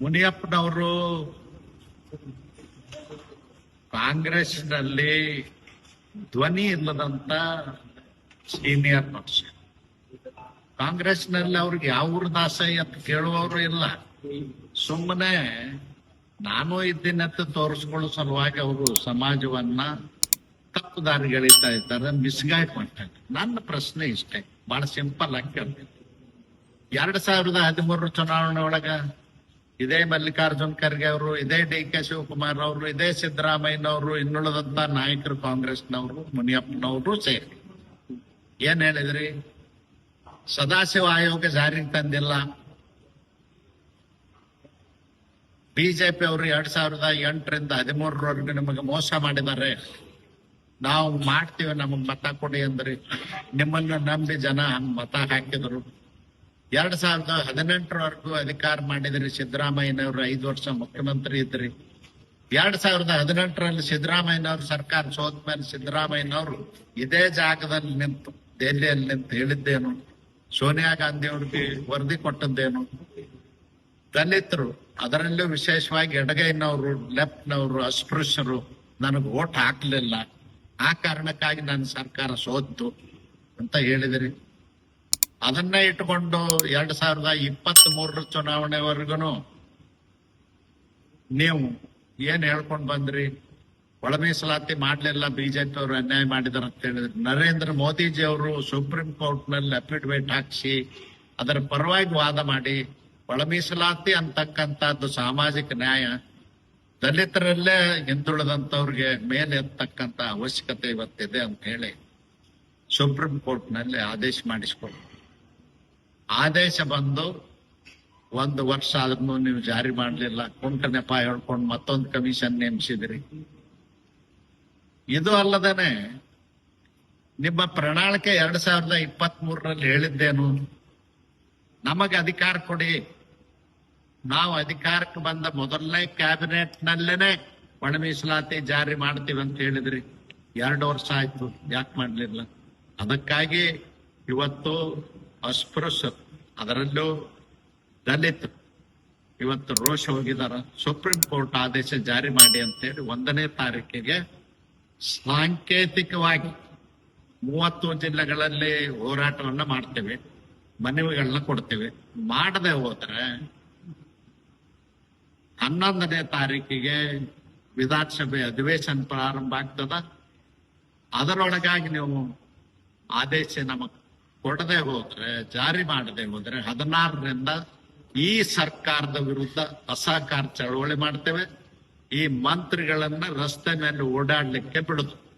ಮುನಿಯಪ್ಪನವರು ಕಾಂಗ್ರೆಸ್ನಲ್ಲಿ ಧ್ವನಿ ಇಲ್ಲದಂತ ಸೀನಿಯರ್ ಪಕ್ಷ ಕಾಂಗ್ರೆಸ್ನಲ್ಲಿ ಅವ್ರಿಗೆ ಯಾವ ಊರ್ ದಾಸ ಅಂತ ಕೇಳುವವರು ಇಲ್ಲ. ಸುಮ್ಮನೆ ನಾನು ಇದ್ದೀನಂತ ತೋರಿಸ್ಕೊಳ್ಳೋ ಸಲುವಾಗಿ ಅವರು ಸಮಾಜವನ್ನ ತಪ್ಪು ದಾರಿಗೆಳಿತಾ ಇದ್ದಾರೆ ಮಿಸ್ಗೈಡ್ ಮಾಡ್ತಾರೆ ನನ್ನ ಪ್ರಶ್ನೆ ಇಷ್ಟೇ, ಬಹಳ ಸಿಂಪಲ್ ಆಗಿ ಕೇಳ್ತೀನಿ. ಎರಡ್ ಸಾವಿರದ ಹದಿಮೂರು ಚುನಾವಣೆ ಒಳಗ ಇದೇ ಮಲ್ಲಿಕಾರ್ಜುನ್ ಖರ್ಗೆ ಅವರು, ಇದೇ ಡಿ ಕೆ ಶಿವಕುಮಾರ್ ಅವರು, ಇದೇ ಸಿದ್ದರಾಮಯ್ಯನವರು ಇನ್ನುಳಿದಂತ ನಾಯಕರು ಕಾಂಗ್ರೆಸ್ನವರು, ಮುನಿಯಪ್ಪನವರು ಸೇರಿ. ಏನ್ ಹೇಳಿದ್ರಿ? ಸದಾಶಿವ ಆಯೋಗ ಜಾರಿಗೆ ತಂದಿಲ್ಲ. ಬಿಜೆಪಿ ಅವರು ಎರಡ್ ಸಾವಿರದ ಎಂಟರಿಂದ ಹದಿಮೂರರವರೆಗೂ ನಿಮಗೆ ಮೋಸ ಮಾಡಿದ್ದಾರೆ. ನಾವು ಮಾಡ್ತೀವಿ ನಮಗ್ ಮತ ಕೊಡಿ ಅಂದ್ರಿ. ನಿಮ್ಮನ್ನ ನಂಬಿ ಜನ ಮತ ಹಾಕಿದ್ರು. ಎರಡ್ ಸಾವಿರದ ಹದಿನೆಂಟರವರೆಗೂ ಅಧಿಕಾರ ಮಾಡಿದ್ರಿ ಸಿದ್ದರಾಮಯ್ಯನವರು, ಐದು ವರ್ಷ ಮುಖ್ಯಮಂತ್ರಿ ಇದ್ರಿ. ಎರಡ್ ಸಾವಿರದ ಹದಿನೆಂಟರಲ್ಲಿ ಸಿದ್ದರಾಮಯ್ಯನವ್ರ ಸರ್ಕಾರ ಸೋತ ಮೇಲೆ ಸಿದ್ದರಾಮಯ್ಯನವರು ಇದೇ ಜಾಗದಲ್ಲಿ ನಿಂತು, ದೆಹಲಿಯಲ್ಲಿ ನಿಂತು ಹೇಳಿದ್ದೇನು, ಸೋನಿಯಾ ಗಾಂಧಿ ಅವ್ರಿಗೆ ವರದಿ ಕೊಟ್ಟದ್ದೇನು. ದಲಿತರು, ಅದರಲ್ಲೂ ವಿಶೇಷವಾಗಿ ಎಡಗೈನವರು, ಲೆಫ್ಟ್ನವರು, ಅಸ್ಪೃಶ್ಯರು ನನಗೆ ಓಟ್ ಹಾಕ್ಲಿಲ್ಲ. ಆ ಕಾರಣಕ್ಕಾಗಿ ನನ್ನ ಸರ್ಕಾರ ಸೋತು ಅಂತ ಹೇಳಿದ್ರಿ. ಅದನ್ನೇ ಇಟ್ಕೊಂಡು ಎರಡ್ ಸಾವಿರದ ಇಪ್ಪತ್ತ್ ಮೂರರ ಚುನಾವಣೆವರೆಗೂ ನೀವು ಏನ್ ಹೇಳ್ಕೊಂಡ್ ಬಂದ್ರಿ? ಒಳ ಮೀಸಲಾತಿ ಮಾಡ್ಲಿಲ್ಲ ಬಿಜೆಪಿ ಅವರು ಅನ್ಯಾಯ ಮಾಡಿದಾರೆ ಅಂತ ಹೇಳಿದ್ರು ನರೇಂದ್ರ ಮೋದಿಜಿ ಅವರು ಸುಪ್ರೀಂ ಕೋರ್ಟ್ನಲ್ಲಿ ಅಫಿಡವಿಟ್ ಹಾಕ್ಸಿ ಅದರ ಪರವಾಗಿ ವಾದ ಮಾಡಿ ಒಳ ಮೀಸಲಾತಿ ಅಂತಕ್ಕಂಥದ್ದು ಸಾಮಾಜಿಕ ನ್ಯಾಯ, ದಲಿತರಲ್ಲೇ ಹಿಂದುಳಿದಂತವ್ರಿಗೆ ಮೇಲೆ ಎತ್ತಕ್ಕಂತ ಅವಶ್ಯಕತೆ ಇವತ್ತಿದೆ ಅಂತ ಹೇಳಿ ಸುಪ್ರೀಂ ಕೋರ್ಟ್ನಲ್ಲಿ ಆದೇಶ ಮಾಡಿಸ್ಕೊಂಡು ಆದೇಶ ಬಂದು ಒಂದು ವರ್ಷ ಆದ್ರೂ ನೀವು ಜಾರಿ ಮಾಡ್ಲಿಲ್ಲ. ಕುಂಟ ನೆಪ ಹೇಳ್ಕೊಂಡು ಮತ್ತೊಂದು ಕಮಿಷನ್ ನೇಮಿಸಿದ್ರಿ. ಇದು ಅಲ್ಲದೇನೆ ನಿಮ್ಮ ಪ್ರಣಾಳಿಕೆ ಎರಡ್ ಸಾವಿರದ ಇಪ್ಪತ್ತ್ ಮೂರರಲ್ಲಿ ಹೇಳಿದ್ದೇನು? ನಮಗೆ ಅಧಿಕಾರ ಕೊಡಿ. ನಾವು ಅಧಿಕಾರಕ್ಕೆ ಬಂದ ಮೊದಲನೇ ಕ್ಯಾಬಿನೆಟ್ ನಲ್ಲೇನೆ ಒಣ ಮೀಸಲಾತಿ ಜಾರಿ ಮಾಡ್ತೀವಿ ಅಂತ ಹೇಳಿದ್ರಿ. ಎರಡು ವರ್ಷ ಆಯ್ತು, ಯಾಕೆ ಮಾಡ್ಲಿಲ್ಲ? ಅದಕ್ಕಾಗಿ ಇವತ್ತು ಅಸ್ಪೃಶ್ಯರು ಅದರಲ್ಲೂ ದಲಿತ. ಇವತ್ತು ರೋಷ ಹೋಗಿದಾರ. ಸುಪ್ರೀಂ ಕೋರ್ಟ್ ಆದೇಶ ಜಾರಿ ಮಾಡಿ ಅಂತೇಳಿ ಒಂದನೇ ತಾರೀಕಿಗೆ ಸಾಂಕೇತಿಕವಾಗಿ ಮೂವತ್ತು ಜಿಲ್ಲೆಗಳಲ್ಲಿ ಹೋರಾಟವನ್ನ ಮಾಡ್ತೇವೆ. ಮನವಿಗಳನ್ನ ಕೊಡ್ತೇವೆ. ಮಾಡದೆ ಹೋದ್ರೆ ಹನ್ನೊಂದನೇ ತಾರೀಕಿಗೆ ವಿಧಾನಸಭೆ ಅಧಿವೇಶನ ಪ್ರಾರಂಭ ಆಗ್ತದ. ಅದರೊಳಗಾಗಿ ನೀವು ಆದೇಶ ನಮಗ್ ಕೊಡದೆ ಹೋದ್ರೆ, ಜಾರಿ ಮಾಡದೆ ಹೋದ್ರೆ ಹದಿನಾರರಿಂದ ಈ ಸರ್ಕಾರದ ವಿರುದ್ಧ ಅಸಹಕಾರ ಚಳವಳಿ ಮಾಡ್ತೇವೆ. ಈ ಮಂತ್ರಿಗಳನ್ನ ರಸ್ತೆ ಮೇಲೆ ಓಡಾಡ್ಲಿಕ್ಕೆ ಬಿಡುದು.